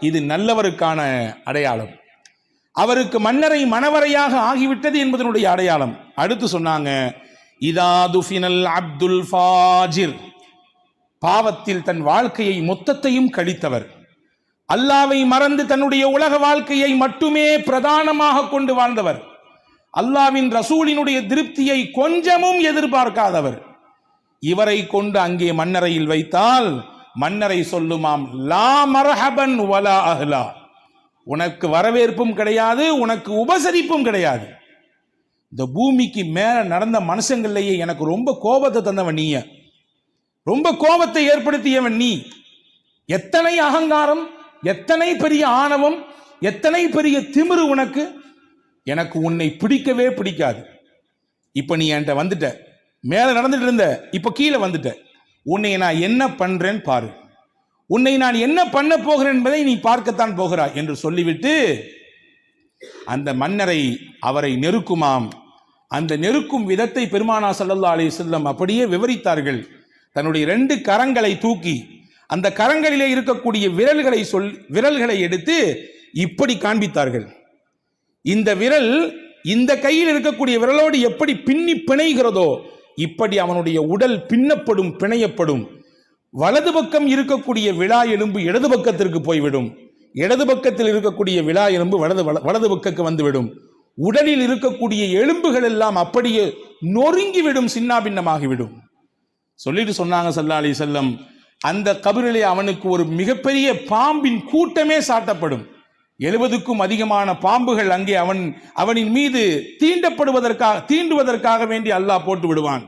இது நல்லவருக்கான அடையாளம். அவருக்கு மன்னரை மணவரையாக ஆகிவிட்டது என்பதனுடைய அடையாளம். அடுத்து சொன்னாங்க இதா துஃபினல் அப்துல் ஃபாஜிர். பாவத்தில் தன் வாழ்க்கையை மொத்தத்தையும் கழித்தவர். அல்லாவை மறந்து தன்னுடைய உலக வாழ்க்கையை மட்டுமே பிரதானமாக கொண்டு வாழ்ந்தவர். அல்லாவின் ரசூலினுடைய திருப்தியை கொஞ்சமும் எதிர்பார்க்காதவர். இவரை கொண்டு அங்கே மன்னரையில் வைத்தால் மன்னரை சொல்லுமாம் லா மரஹபன் வலா அஹ்லா. உனக்கு வரவேற்பும் கிடையாது உனக்கு உபசரிப்பும் கிடையாது. இந்த பூமிக்கு மேல நடந்த மனுஷங்கள்லயே எனக்கு ரொம்ப கோபத்தை தந்தவன் நீய. ரொம்ப கோபத்தை ஏற்படுத்தியவன் நீ. எத்தனை அகங்காரம் எத்தனை பெரிய ஆணவம் எத்தனை பெரிய திமிரு உனக்கு? எனக்கு உன்னை பிடிக்கவே பிடிக்காது. இப்ப நீ என்கிட்ட வந்துட்ட. மேல நடந்துட்டு இருந்த இப்ப கீழே வந்துட்ட. உன்னை நான் என்ன பண்றேன் பாரு. உன்னை நான் என்ன பண்ண போகிறேன் என்பதை நீ பார்க்கத்தான் போகிறாய் என்று சொல்லிவிட்டு அந்த மன்னரை அவரை நெருக்குமாம். அந்த நெருக்கும் விதத்தை பெருமானா சல்லல்லா அலி செல்லம் அப்படியே விவரித்தார்கள். தன்னுடைய ரெண்டு கரங்களை தூக்கி அந்த கரங்களிலே இருக்கக்கூடிய விரல்களை சொல் விரல்களை எடுத்து இப்படி காண்பித்தார்கள். இந்த விரல் இந்த கையில் இருக்கக்கூடிய விரலோடு எப்படி பின்னி பிணைகிறதோ இப்படி அவனுடைய உடல் பின்னப்படும் பிணையப்படும். வலது பக்கம் இருக்கக்கூடிய விழா எலும்பு இடது பக்கத்திற்கு போய்விடும். இடது பக்கத்தில் இருக்கக்கூடிய விழா எலும்பு வலது வலது பக்கக்கு வந்துவிடும். உடலில் இருக்கக்கூடிய எலும்புகள் எல்லாம் அப்படியே நொறுங்கிவிடும் சின்னாபின்னமாகிவிடும். சொல்லிட்டு சொன்னாங்க சல்லா அலி செல்லம் அந்த கபிரிலே அவனுக்கு ஒரு மிகப்பெரிய பாம்பின் கூட்டமே சாட்டப்படும். எழுபதுக்கும் அதிகமான பாம்புகள் அங்கே அவன் அவனின் மீது தீண்டப்படுவதற்காக தீண்டுவதற்காக வேண்டி அல்லாஹ் போட்டு விடுவான்.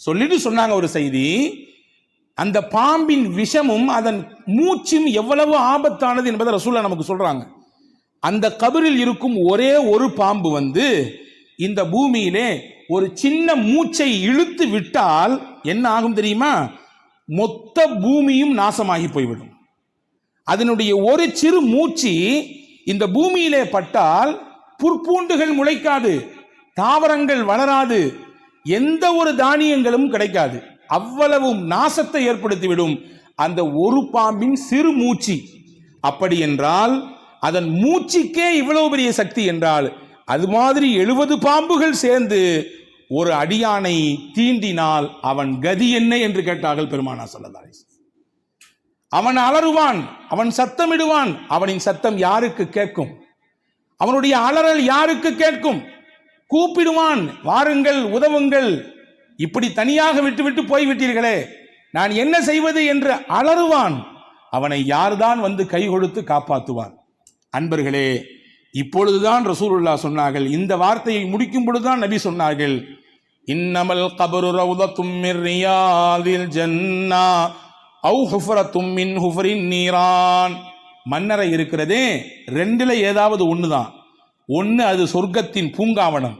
சொல்லிட்டு சொன்னாங்க ஒரு செய்தி அந்த பாம்பின் விஷமும் அதன் மூச்சும் எவ்வளவு ஆபத்தானது என்பதை ரசூல்லா நமக்கு சொல்றாங்க. அந்த கபரில் இருக்கும் ஒரே ஒரு பாம்பு வந்து இந்த பூமியிலே ஒரு சின்ன மூச்சை இழுத்து விட்டால் என்ன ஆகும் தெரியுமா? மொத்த பூமியும் நாசமாகி போய்விடும். அதனுடைய ஒரு சிறு மூச்சு இந்த பூமியிலே பட்டால் புற்பூண்டுகள் முளைக்காது தாவரங்கள் வளராது எந்த ஒரு தானியங்களும் கிடைக்காது. அவ்வளவும் நாசத்தை ஏற்படுத்திவிடும் அந்த ஒரு பாம்பின் சிறு மூச்சு. அப்படி என்றால் அதன் மூச்சுக்கே இவ்வளவு பெரிய சக்தி என்றால் அது மாதிரி எழுபது பாம்புகள் சேர்ந்து ஒரு அடியானை தீண்டினால் அவன் கதி என்ன என்று கேட்டார்கள் பெருமானா ஸல்லல்லாஹு அவன் அலறுவான் அவன் சத்தமிடுவான். அவனின் சத்தம் யாருக்கு கேட்கும்? அவனுடைய அலறல் யாருக்கு கேட்கும்? கூப்பிடுவான் வாருங்கள் உதவுங்கள். இப்படி தனியாக விட்டுவிட்டு போய்விட்டீர்களே. நான் என்ன செய்வது என்று அலறுவான். அவனை யார்தான் வந்து கை கொடுத்து காப்பாற்றுவான்? அன்பர்களே இப்பொழுதுதான் ரசூலுல்லா சொன்னார்கள். இந்த வார்த்தையை முடிக்கும் பொழுதுதான் நபி சொன்னார்கள். இன்னமல் கபரு ரவுதத்தும் மிர் ரியாதில் ஜன்னா அவு ஹுஃபரின் நீரான். மன்னரை இருக்கிறதே ரெண்டுல ஏதாவது ஒண்ணுதான். ஒன்று அது சொர்க்கத்தின் பூங்காவனம்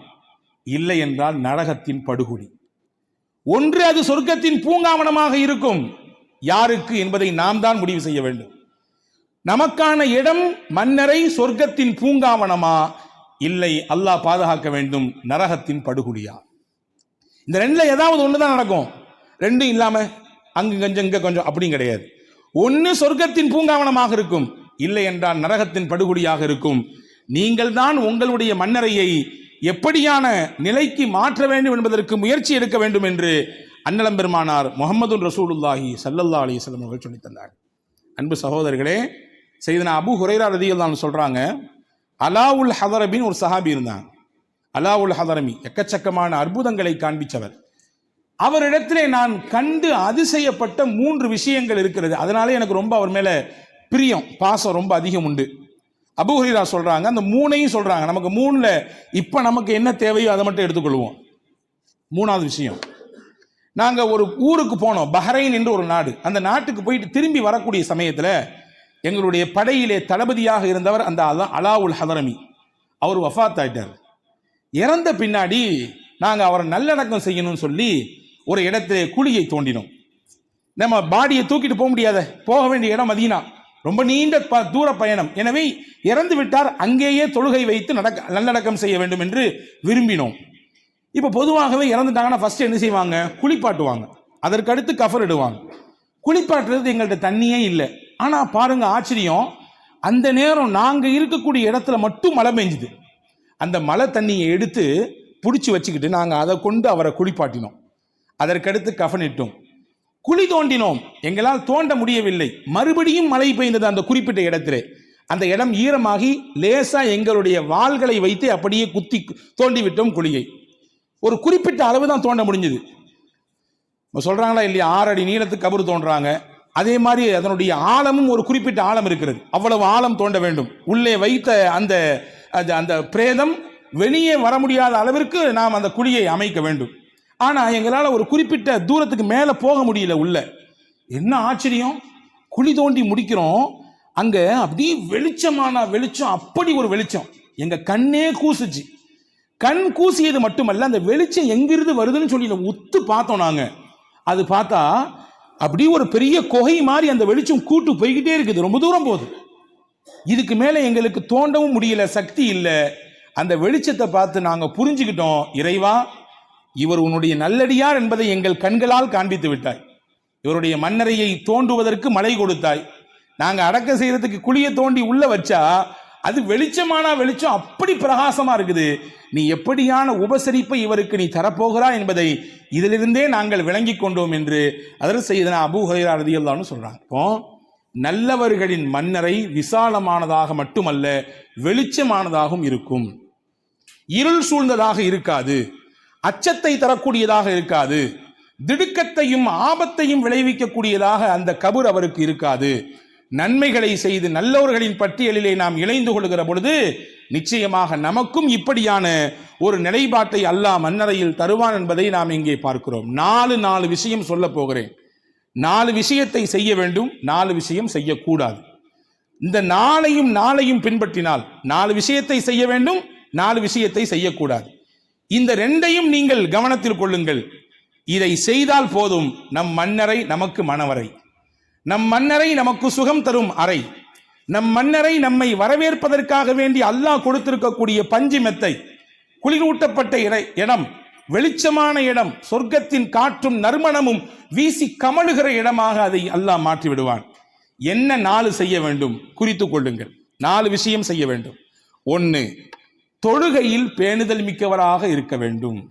இல்லை என்றால் நரகத்தின் படுகொடி. ஒன்று அது சொர்க்கத்தின் பூங்காவனமாக இருக்கும். யாருக்கு என்பதை நாம் தான் முடிவு செய்ய வேண்டும். நமக்கான இடம் மன்னரை சொர்க்கத்தின் பூங்காவனமா இல்லை அல்லாஹ் பாதுகாக்க வேண்டும் நரகத்தின் படுகொலியா இந்த ரெண்டுல ஏதாவது ஒன்று தான் நடக்கும். ரெண்டும் இல்லாமல் அங்கு கொஞ்சம் இங்க கொஞ்சம் அப்படியும் கிடையாது. ஒன்று சொர்க்கத்தின் பூங்காவனமாக இருக்கும். இல்லை என்றால் நரகத்தின் படுகொலியாக இருக்கும். நீங்கள் தான் உங்களுடைய மன்னரையை எப்படியான நிலைக்கு மாற்ற வேண்டும் என்பதற்கு முயற்சி எடுக்க வேண்டும் என்று அன்னலம் பெருமானார் முகமது ரசூலுல்லாஹி சல்லல்லா அலிஸ்லம் அவர்கள் சொல்லித் தந்தார். அன்பு சகோதரர்களே செய்தனா அபு ஹுரைரா ரதிகள் தான் சொல்கிறாங்க அலாவுல் ஹதரபின் ஒரு சஹாபி இருந்தாங்க அலாவுல் ஹதரமி எக்கச்சக்கமான அற்புதங்களை காண்பிச்சவர். அவரிடத்திலே நான் கண்டு அதிசயப்பட்ட மூன்று விஷயங்கள் இருக்கிறது. அதனாலே எனக்கு ரொம்ப அவர் மேலே பிரியம். பாசம் ரொம்ப அதிகம் உண்டு. அபு சொல்கிறாங்க அந்த மூணையும் சொல்கிறாங்க நமக்கு மூணில் இப்போ நமக்கு என்ன தேவையோ அதை மட்டும் எடுத்துக்கொள்வோம். மூணாவது விஷயம் நாங்கள் ஒரு ஊருக்கு போனோம் பஹ்ரைன் என்று ஒரு நாடு. அந்த நாட்டுக்கு போயிட்டு திரும்பி வரக்கூடிய சமயத்தில் எங்களுடைய படையிலே தளபதியாக இருந்தவர் அந்த அலா- அலாவுல் ஹதரமி. அவர் வஃத் ஆயிட்டார் இறந்த பின்னாடி நாங்கள் அவரை நல்லடக்கம் செய்யணும்னு சொல்லி ஒரு இடத்திலே குழியை தோண்டினோம். நம்ம பாடியை தூக்கிட்டு போக முடியாத. போக வேண்டிய இடம் மதீனா. ரொம்ப நீண்ட ப- தூர பயணம். எனவே இறந்து விட்டார் அங்கேயே தொழுகை வைத்து நடக்க நல்லடக்கம் செய்ய வேண்டும் என்று விரும்பினோம். இப்போ பொதுவாகவே இறந்துட்டாங்கன்னா ஃபர்ஸ்ட் என்ன செய்வாங்க? குளிப்பாட்டுவாங்க அதற்கடுத்து கஃபர் இடுவாங்க. குளிப்பாட்டுறது எங்கள்கிட்ட தண்ணியே இல்லை. ஆனால் பாருங்க ஆச்சரியம். அந்த நேரம் நாங்கள் இருக்கக்கூடிய இடத்துல மட்டும் மழை பெஞ்சுது. அந்த மழை தண்ணியை எடுத்து பிடிச்சி வச்சுக்கிட்டு நாங்கள் அதை கொண்டு அவரை குளிப்பாட்டினோம். அதற்கடுத்து கஃனிட்டோம் குழி தோண்டினோம். எங்களால் தோண்ட முடியவில்லை. மறுபடியும் மழை பெய்ந்தது அந்த குறிப்பிட்ட இடத்திலே. அந்த இடம் ஈரமாகி லேசா எங்களுடைய வாள்களை வைத்து அப்படியே குத்தி தோண்டி விட்டோம் குழியை. ஒரு குறிப்பிட்ட அளவு தான் தோண்ட முடிஞ்சது. இப்போ சொல்கிறாங்களா இல்லையா? ஆறு அடி நீளத்துக்கு கபர் தோன்றாங்க. அதே மாதிரி அதனுடைய ஆழமும் ஒரு குறிப்பிட்ட ஆழம் இருக்கிறது. அவ்வளவு ஆழம் தோண்ட வேண்டும். உள்ளே வைத்த அந்த அந்த- அந்த பிரேதம் வெளியே வர முடியாத அளவிற்கு நாம் அந்த குழியை அமைக்க வேண்டும். ஆனால் எங்களால் ஒரு குறிப்பிட்ட தூரத்துக்கு மேலே போக முடியல உள்ள. என்ன ஆச்சரியம்? குழி தோண்டி முடிக்கிறோம். அங்கே அப்படியே வெளிச்சமான வெளிச்சம் அப்படி ஒரு வெளிச்சம். எங்கள் கண்ணே கூசுச்சு. கண் கூசியது மட்டுமல்ல அந்த வெளிச்சம் எங்கிருந்து வருதுன்னு சொல்லி உத்து பார்த்தோம் நாங்கள் அது பார்த்தா அப்படியே ஒரு பெரிய குகை மாதிரி அந்த வெளிச்சம் கூட்டு போய்கிட்டே இருக்குது. ரொம்ப தூரம் போகுது. இதுக்கு மேலே எங்களுக்கு தோண்டவும் முடியல சக்தி இல்லை. அந்த வெளிச்சத்தை பார்த்து நாங்கள் புரிஞ்சுக்கிட்டோம். இறைவா இவர் உன்னுடைய நல்லடியார் என்பதை எங்கள் கண்களால் காண்பித்து விட்டாய். இவருடைய மன்னரையை தோண்டுவதற்கு மழை கொடுத்தாய். நாங்கள் அடக்க செய்யறதுக்கு குழியை தோண்டி உள்ள வச்சா அது வெளிச்சமானா வெளிச்சம் அப்படி பிரகாசமா இருக்குது. நீ எப்படியான உபசரிப்பை இவருக்கு நீ தரப்போகிறா என்பதை இதிலிருந்தே நாங்கள் விளங்கி கொண்டோம் என்று அதற்கு செய்தன அபு ஹைரா ரதியல்லான்னு சொல்றாங்க. இப்போ நல்லவர்களின் மன்னரை விசாலமானதாக மட்டுமல்ல வெளிச்சமானதாகவும் இருக்கும். இருள் சூழ்ந்ததாக இருக்காது. அச்சத்தை தரக்கூடியதாக இருக்காது. திடுக்கத்தையும் ஆபத்தையும் விளைவிக்கக்கூடியதாக அந்த கபர் அவருக்கு இருக்காது. நன்மைகளை செய்து நல்லவர்களின் பட்டியலிலே நாம் இணைந்து கொள்கிற பொழுது நிச்சயமாக நமக்கும் இப்படியான ஒரு நிலைப்பாட்டை அல்லாஹ் மன்னரையில் தருவான் என்பதை நாம் இங்கே பார்க்கிறோம். நாலு நாலு விஷயம் சொல்ல போகிறேன். நாலு விஷயத்தை செய்ய வேண்டும் நாலு விஷயம் செய்யக்கூடாது. இந்த நாளையும் நாளையும் பின்பற்றினால் நாலு விஷயத்தை செய்ய வேண்டும் நாலு விஷயத்தை செய்யக்கூடாது. இந்த ரெண்டையும் நீங்கள் கவனத்தில் கொள்ளுங்கள். இதை செய்தால் போதும் நம் மன்னரை நமக்கு மணவரை. நம் மன்னரை நமக்கு சுகம் தரும் அறை. நம் மன்னரை நம்மை வரவேற்பதற்காக வேண்டி அல்லாஹ் கொடுத்திருக்கக்கூடிய பஞ்சு மெத்தை குளிரூட்டப்பட்ட இடை இடம் வெளிச்சமான இடம் சொர்க்கத்தின் காற்றும் நறுமணமும் வீசி கமழுகிற இடமாக அதை அல்லாஹ் மாற்றி விடுவான் என்ன நாலு செய்ய வேண்டும்? குறித்து கொள்ளுங்கள். நாலு விஷயம் செய்ய வேண்டும். ஒன்று தொழுகையில் பேணுதல் மிக்கவராக இருக்க வேண்டும்.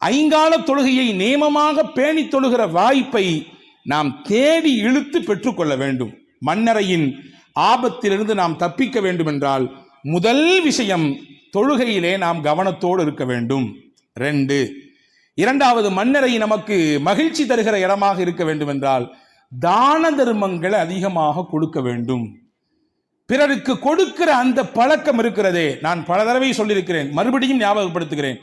ஐங்கால தொழுகையை நேமமாக பேணி தொழுகிற வாய்ப்பை நாம் தேடி இழுத்து பெற்றுக்கொள்ள வேண்டும். மன்னரையின் ஆபத்திலிருந்து நாம் தப்பிக்க வேண்டும் என்றால் முதல் விஷயம் தொழுகையிலே நாம் கவனத்தோடு இருக்க வேண்டும். ரெண்டு இரண்டாவது மன்னரை நமக்கு மகிழ்ச்சி தருகிற இடமாக இருக்க வேண்டும் என்றால் தான தர்மங்களை அதிகமாக கொடுக்க வேண்டும். பிறருக்கு கொடுக்கிற அந்த பழக்கம் இருக்கிறதே. நான் பல தடவை சொல்லியிருக்கிறேன். மறுபடியும் ஞாபகப்படுத்துகிறேன்.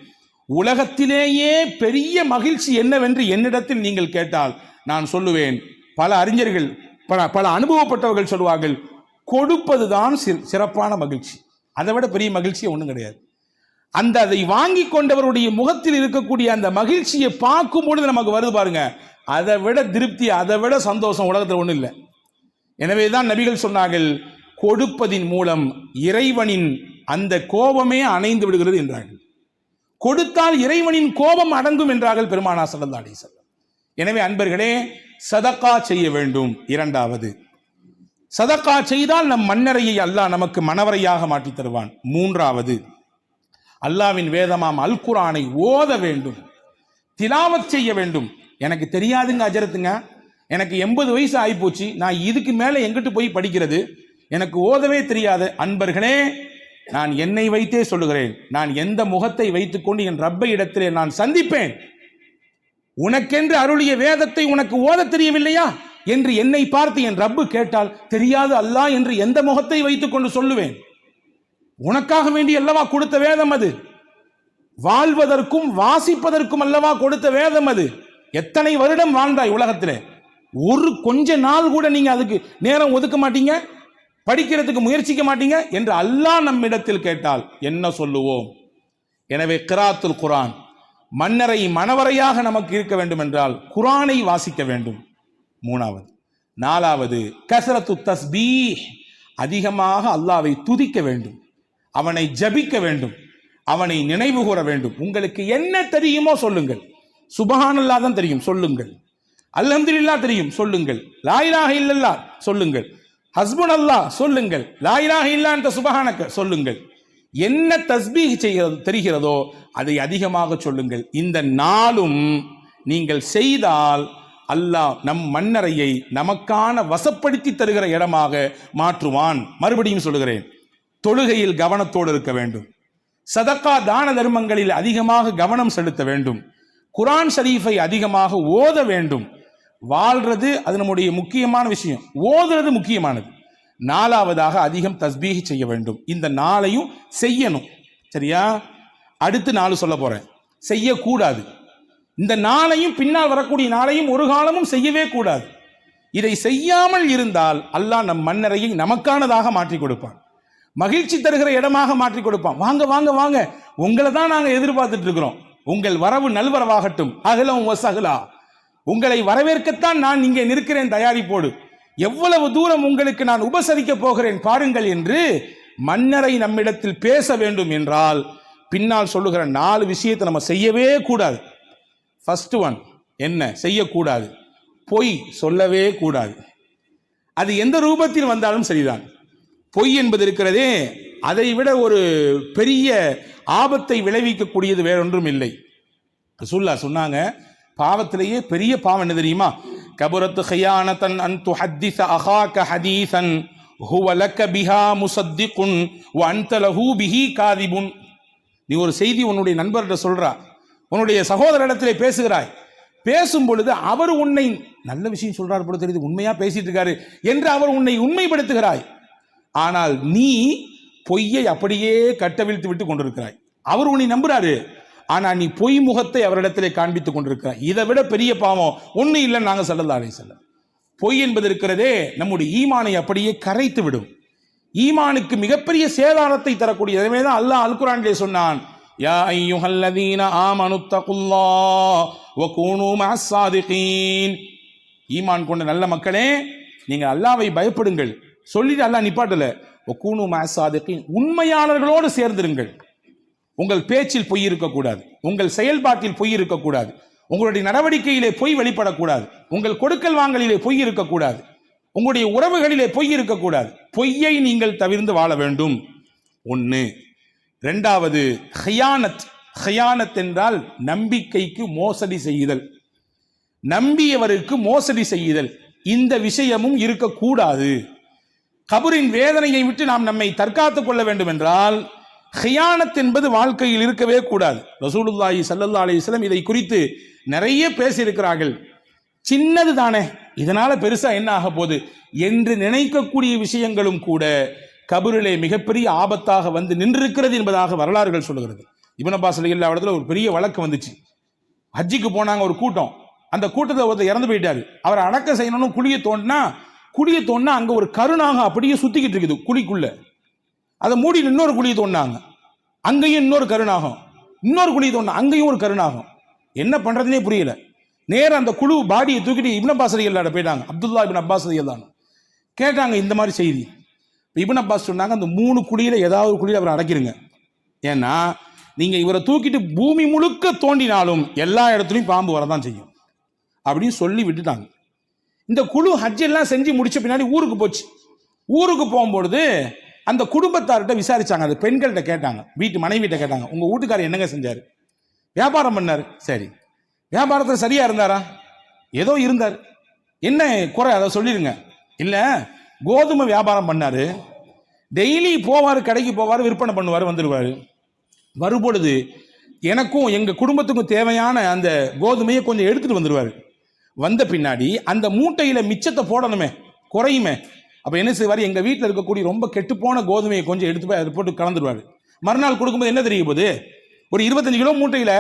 உலகத்திலேயே பெரிய மகிழ்ச்சி என்னவென்று என்னிடத்தில் நீங்கள் கேட்டால் நான் சொல்லுவேன். பல அறிஞர்கள் பல பல அனுபவப்பட்டவர்கள் சொல்வார்கள் கொடுப்பதுதான் சி- சிறப்பான மகிழ்ச்சி. அதை விட பெரிய மகிழ்ச்சியே ஒன்றும் கிடையாது. அந்த அதை வாங்கி கொண்டவருடைய முகத்தில் இருக்கக்கூடிய அந்த மகிழ்ச்சியை பார்க்கும் பொழுது நமக்கு வருது பாருங்க. அதை விட திருப்தி அதை விட சந்தோஷம் உலகத்தில் ஒன்றும் இல்லை. எனவே தான் நபிகள் சொன்னார்கள் கொடுப்பதின் மூலம் இறைவனின் அந்த கோபமே அணைந்து விடுகிறது என்றார்கள். கொடுத்தால் இறைவனின் கோபம் அடங்கும் என்றார்கள் பெருமானா சல்லா அலிசல்லம் எனவே அன்பர்களே சதக்கா செய்ய வேண்டும். இரண்டாவது சதக்கா செய்தால் நம் மன்னரையை அல்லாஹ் நமக்கு மணவரையாக மாற்றித் தருவான். மூன்றாவது அல்லாவின் வேதமாம் அல் குரானை ஓத வேண்டும். திலாவத் செய்ய வேண்டும். எனக்கு தெரியாதுங்க அஜரத்துங்க. எனக்கு எண்பது வயசு ஆகிப்போச்சு நான் இதுக்கு மேலே எங்கிட்டு போய் படிக்கிறது? எனக்கு ஓதவே தெரியாது. அன்பர்களே நான் என்னை வைத்தே சொல்லுகிறேன். நான் எந்த முகத்தை வைத்துக்கொண்டு என் ரப்பை இடத்திலே நான் சந்திப்பேன்? உனக்கென்று அருளிய வேதத்தை உனக்கு ஓதத் தெரியவில்லையா? என்று என்னை பார்த்து என் ரப்பு கேட்டால் தெரியாது அல்லாஹ் என்று எந்த முகத்தை வைத்துக்கொண்டு சொல்லுவேன்? உனக்காக வேண்டி அல்லவா கொடுத்த வேதம் அது? வாழ்வதற்கும் வாசிப்பதற்கும் அல்லவா கொடுத்த வேதம் அது? எத்தனை வருடம் வாழ்ந்தாய் உலகத்திலே? ஒரு கொஞ்ச நாள் கூட நீங்க அதுக்கு நேரம் ஒதுக்க மாட்டீங்க? படிக்கிறதுக்கு முயற்சிக்க மாட்டீங்க என்று அல்லாஹ் நம்மிடத்தில் கேட்டால் என்ன சொல்லுவோம்? எனவே கிராத்துல் குரான் மன்னரை மணவரையாக நமக்கு இருக்க வேண்டும் என்றால் குரானை வாசிக்க வேண்டும். மூணாவது. நாலாவது கசரத்து தஸ்பீ அதிகமாக அல்லாவை துதிக்க வேண்டும். அவனை ஜபிக்க வேண்டும். அவனை நினைவு கூற வேண்டும். உங்களுக்கு என்ன தெரியுமோ சொல்லுங்கள். சுபஹானல்லா தான் தெரியும். சொல்லுங்கள். அல்ஹம்துலில்லாஹ் தெரியும். சொல்லுங்கள். லாயிலாக இல்லல்லா சொல்லுங்கள். ஹஸ்புன் அல்லாஹ் சொல்லுங்கள். லாயிலாக இல்லான்ற சுபஹானக்க சொல்லுங்கள். என்ன தஸ்பீக் செய்கிறது தெரிகிறதோ அதை அதிகமாக சொல்லுங்கள். இந்த நாளும் நீங்கள் செய்தால் அல்லாஹ் நம் மன்னரையை நமக்கான வசப்படுத்தி தருகிற இடமாக மாற்றுவான். மறுபடியும் சொல்லுகிறேன். தொழுகையில் கவனத்தோடு இருக்க வேண்டும். சதக்கா தான தர்மங்களில் அதிகமாக கவனம் செலுத்த வேண்டும். குரான் ஷரீஃபை அதிகமாக ஓத வேண்டும். வாழ்றது அது நம்முடைய முக்கியமான விஷயம். ஓதுறது முக்கியமானது. நாலாவதாக அதிகம் தஸ்பீகி செய்ய வேண்டும். இந்த நாளையும் செய்யணும். சரியா? அடுத்து நாலு சொல்ல போகிறேன் செய்யக்கூடாது. இந்த நாளையும் பின்னால் வரக்கூடிய நாளையும் ஒரு காலமும் செய்யவே கூடாது. இதை செய்யாமல் இருந்தால் அல்லாஹ் நம் மண்ணறையை நமக்கானதாக மாற்றி கொடுப்பான். மகிழ்ச்சி தருகிற இடமாக மாற்றி கொடுப்பான். வாங்க வாங்க வாங்க. உங்களை தான் நாங்கள் எதிர்பார்த்துட்டு இருக்கிறோம். உங்கள் வரவு நல்வரவாகட்டும். அகலம் வசகலா. உங்களை வரவேற்கத்தான் நான் இங்கே நிற்கிறேன் தயாரிப்போடு எவ்வளவு தூரம் உங்களுக்கு நான் உபசரிக்கப் போகிறேன் பாருங்கள் என்று மன்னரை நம்மிடத்தில் பேச வேண்டும் என்றால் பின்னால் சொல்லுகிற நாலு விஷயத்தை நம்ம செய்யவே கூடாது. ஃபஸ்ட்டு ஒன் என்ன? செய்யக்கூடாது. பொய் சொல்லவே கூடாது. அது எந்த ரூபத்தில் வந்தாலும் சரிதான். பொய் என்பது இருக்கிறதே அதை விட ஒரு பெரிய ஆபத்தை விளைவிக்கக்கூடியது வேறொன்றும் இல்லை. ரசூல்லா சொன்னாங்க பாவத்திலேயே பெரிய பாவம் என்ன தெரியுமா? கபுரத்து ஹயானத்தன் அன் துஹத்திஸ அஹாக ஹதீசன் ஹுவலக்க பிஹா முசத்திகுன் உ அன்தல லஹு பிஹி காதிபுன். நீ ஒரு செய்தி உன்னுடைய நண்பர்கிட்ட சொல்கிறா உன்னுடைய சகோதரிடத்திலே பேசுகிறாய். பேசும் பொழுது அவர் உன்னை நல்ல விஷயம் சொல்றார் போல தெரியுது உண்மையாக பேசிட்டு இருக்காரு என்று அவர் உன்னை உண்மைப்படுத்துகிறாய். ஆனால் நீ பொய்யை அப்படியே கட்டவிழ்த்து விட்டு கொண்டிருக்கிறாய். அவர் உன்னை நம்புறாரு. ஆனால் நீ பொய் முகத்தை அவரிடத்திலே காண்பித்துக் கொண்டிருக்கிறாய். இதை விட பெரிய பாவம் ஒன்றும் இல்லை நாங்கள் செல்லதாரே செல்ல பொய் என்பது இருக்கிறதே நம்முடைய ஈமானை அப்படியே கரைத்து விடும். ஈமானுக்கு மிகப்பெரிய சேதாரத்தை தரக்கூடிய எனவே தான் அல்லாஹ் அல்குரான்லே சொன்னான் யா ஐயுஹல்லதீன ஆமனு தகுல்லாஹ் வ கூனு ஈமான் கொண்ட நல்ல மக்களே நீங்கள் அல்லாவை பயப்படுங்கள். சொல்லிட்டு அல்லாஹ் நிப்பாட்டல வ கூனு உண்மையாளர்களோடு சேர்ந்திருங்கள். உங்கள் பேச்சில் பொய் இருக்கக்கூடாது. உங்கள் செயல்பாட்டில் பொய் இருக்கக்கூடாது. உங்களுடைய நடவடிக்கையிலே பொய் வெளிப்படக்கூடாது. உங்கள் கொடுக்கல் வாங்கலிலே பொய் இருக்கக்கூடாது. உங்களுடைய உறவுகளிலே பொய் இருக்கக்கூடாது. பொய்யை நீங்கள் தவிர்ந்து வாழ வேண்டும். ஒன்று ரெண்டாவது ஹயானத். ஹயானத் என்றால் நம்பிக்கைக்கு மோசடி செய்யுதல் நம்பியவருக்கு மோசடி செய்யுதல் இந்த விஷயமும் இருக்கக்கூடாது. கபரின் வேதனையை விட்டு நாம் நம்மை தற்காத்துக் கொள்ள வேண்டும் என்றால் ஹியானத் என்பது வாழ்க்கையில் இருக்கவே கூடாது. ரசூலுல்லாஹி சல்லல்லா அலிஸ்லம் இதை குறித்து நிறைய பேசியிருக்கிறார்கள். சின்னது தானே. இதனால பெருசா என்ன ஆக போகுது? என்று நினைக்கக்கூடிய விஷயங்களும் கூட கபரிலே மிகப்பெரிய ஆபத்தாக வந்து நின்றிருக்கிறது என்பதாக வரலாறுகள் சொல்லுகிறது. இப்னு அப்பாஸ் ரலியல்லாஹு இடத்துல ஒரு பெரிய வழக்கு வந்துச்சு. ஹஜ்ஜிக்கு போனாங்க ஒரு கூட்டம். அந்த கூட்டத்தில் ஒருத்தர் இறந்து போயிட்டாரு. அவரை அடக்க செய்யணும்னு குழியை தோண்டினா குழியை தோண்டினா அங்கே ஒரு கருணாக அப்படியே சுத்திக்கிட்டு இருக்குது குழிக்குள்ள. அதை மூடி இன்னொரு குழியை தோண்டினாங்க. அங்கேயும் இன்னொரு கருணாகும். இன்னொரு குழியை தோணும் அங்கேயும் ஒரு கருணாகும். என்ன பண்ணுறதுனே புரியல. நேராக அந்த குழு பாடியை தூக்கிட்டு இப்ன அப்பாஸ் ரலியல்லாஹு போயிட்டாங்க. அப்துல்லா இபின் அப்பாஸ் ரலியல்லாஹு கேட்டாங்க இந்த மாதிரி செய்தி. இபின் அப்பாஸ் சொன்னாங்க அந்த மூணு குழியில் ஏதாவது ஒரு குழியில் அவரை அடைக்கிருங்க. ஏன்னா நீங்கள் இவரை தூக்கிட்டு பூமி முழுக்க தோண்டினாலும் எல்லா இடத்துலையும் பாம்பு வரதான் செய்யும். அப்படின்னு சொல்லி விட்டுட்டாங்க. இந்த குழு ஹஜ் எல்லாம் செஞ்சு முடிச்ச பின்னாடி ஊருக்கு போச்சு. ஊருக்கு போகும்பொழுது அந்த குடும்பத்தார்கிட்ட விசாரிச்சாங்க. அந்த பெண்கள்கிட்ட கேட்டாங்க. வீட்டு மனைவிட்ட கேட்டாங்க. உங்கள் வீட்டுக்காரர் என்னங்க செஞ்சார்? வியாபாரம் பண்ணார். சரி. வியாபாரத்தில் சரியாக இருந்தாரா? ஏதோ இருந்தார். என்ன குறை? அதை சொல்லிடுங்க இல்லை கோதுமை வியாபாரம் பண்ணார். டெய்லி போவார் கடைக்கு போவார் விற்பனை பண்ணுவார் வந்துடுவார் வரும்பொழுது எனக்கும் எங்கள் குடும்பத்துக்கும் தேவையான அந்த கோதுமையை கொஞ்சம் எடுத்துகிட்டு வந்துடுவார் வந்த பின்னாடி அந்த மூட்டையில் மிச்சத்தை போடணுமே குறையுமே. அப்போ என்ன செய்வார்? எங்கள் வீட்டில் இருக்கக்கூடிய ரொம்ப கெட்டுப்போன கோதுமையை கொஞ்சம் எடுத்து போய் அதை போட்டு கலந்துருவார். மறுநாள் கொடுக்கும்போது என்ன தெரிய போகுது? ஒரு இருபத்தஞ்சு கிலோ மூட்டையில்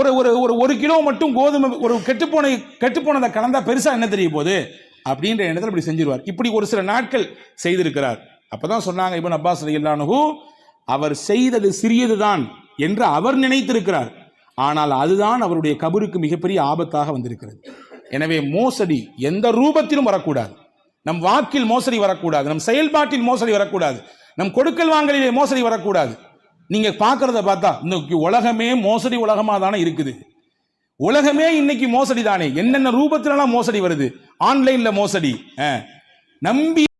ஒரு ஒரு ஒரு ஒரு கிலோ மட்டும் கோதுமை ஒரு கெட்டுப்போன கெட்டுப்போனதை கலந்தால் பெருசாக என்ன தெரிய போகுது? அப்படின்ற எண்ணத்தில் இப்படி செஞ்சிருவார். இப்படி ஒரு சில நாட்கள் செய்திருக்கிறார். அப்பதான் சொன்னாங்க இவன் அப்பாஸ் இல்லானு அவர் செய்தது சிறியது தான் என்று அவர் நினைத்திருக்கிறார். ஆனால் அதுதான் அவருடைய கபருக்கு மிகப்பெரிய ஆபத்தாக வந்திருக்கிறது. எனவே மோசடி எந்த ரூபத்திலும் வரக்கூடாது. நம் வாக்கில் மோசடி வரக்கூடாது நம் செயல்பாட்டில் மோசடி வரக்கூடாது நம் கொடுக்கல் வாங்கலிலே மோசடி வரக்கூடாது. நீங்கள் பார்க்கறத பார்த்தா இன்னைக்கு உலகமே மோசடி உலகமா தானே இருக்குது. உலகமே இன்னைக்கு மோசடி தானே என்னென்ன ரூபத்திலலாம் மோசடி வருது? ஆன்லைனில் மோசடி நம்பி